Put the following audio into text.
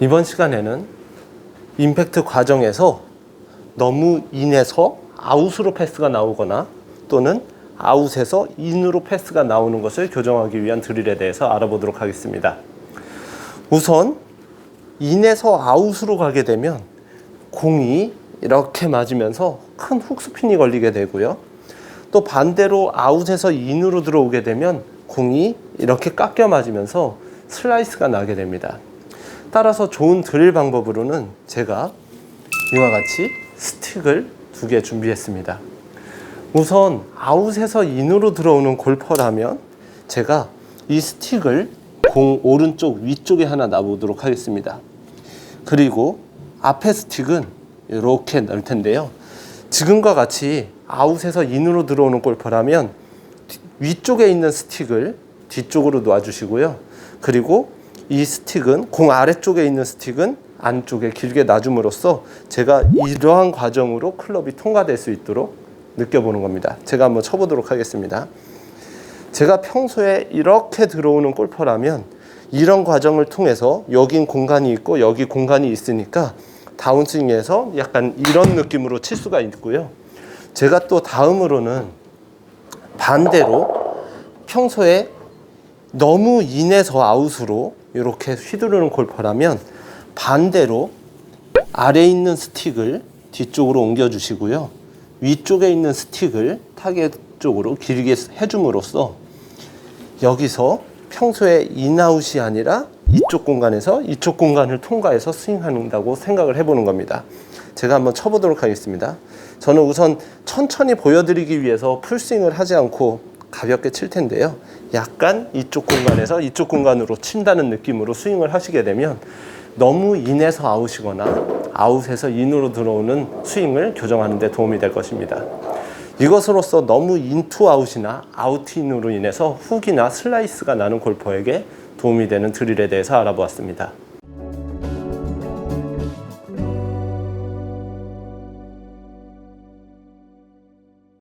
이번 시간에는 임팩트 과정에서 너무 인에서 아웃으로 패스가 나오거나 또는 아웃에서 인으로 패스가 나오는 것을 교정하기 위한 드릴에 대해서 알아보도록 하겠습니다. 우선 인에서 아웃으로 가게 되면 공이 이렇게 맞으면서 큰 훅스핀이 걸리게 되고요. 또 반대로 아웃에서 인으로 들어오게 되면 공이 이렇게 깎여 맞으면서 슬라이스가 나게 됩니다. 따라서 좋은 드릴 방법으로는 제가 이와 같이 스틱을 두 개 준비했습니다. 우선 아웃에서 인으로 들어오는 골퍼라면 제가 이 스틱을 공 오른쪽 위쪽에 하나 놔보도록 하겠습니다. 그리고 앞에 스틱은 이렇게 넣을 텐데요. 지금과 같이 아웃에서 인으로 들어오는 골퍼라면 뒤- 위쪽에 있는 스틱을 뒤쪽으로 놔주시고요. 그리고 이 스틱은 공 아래쪽에 있는 스틱은 안쪽에 길게 놔줌으로써 제가 이러한 과정으로 클럽이 통과될 수 있도록 느껴보는 겁니다. 제가 한번 쳐보도록 하겠습니다. 제가 평소에 이렇게 들어오는 골퍼라면 이런 과정을 통해서 여긴 공간이 있고 여기 공간이 있으니까 다운스윙에서 약간 이런 느낌으로 칠 수가 있고요. 제가 또 다음으로는 반대로 평소에 너무 인에서 아웃으로 이렇게 휘두르는 골퍼라면 반대로 아래에 있는 스틱을 뒤쪽으로 옮겨 주시고요. 위쪽에 있는 스틱을 타겟 쪽으로 길게 해줌으로써 여기서 평소에 인아웃이 아니라 이쪽 공간에서 이쪽 공간을 통과해서 스윙한다고 생각을 해보는 겁니다. 제가 한번 쳐보도록 하겠습니다. 저는 우선 천천히 보여드리기 위해서 풀스윙을 하지 않고 가볍게 칠 텐데요. 약간 이쪽 공간에서 이쪽 공간으로 친다는 느낌으로 스윙을 하시게 되면 너무 인에서 아웃이거나 아웃에서 인으로 들어오는 스윙을 교정하는 데 도움이 될 것입니다. 이것으로써 너무 인투 아웃이나 아웃 인으로 인해서 훅이나 슬라이스가 나는 골퍼에게 도움이 되는 드릴에 대해서 알아보았습니다.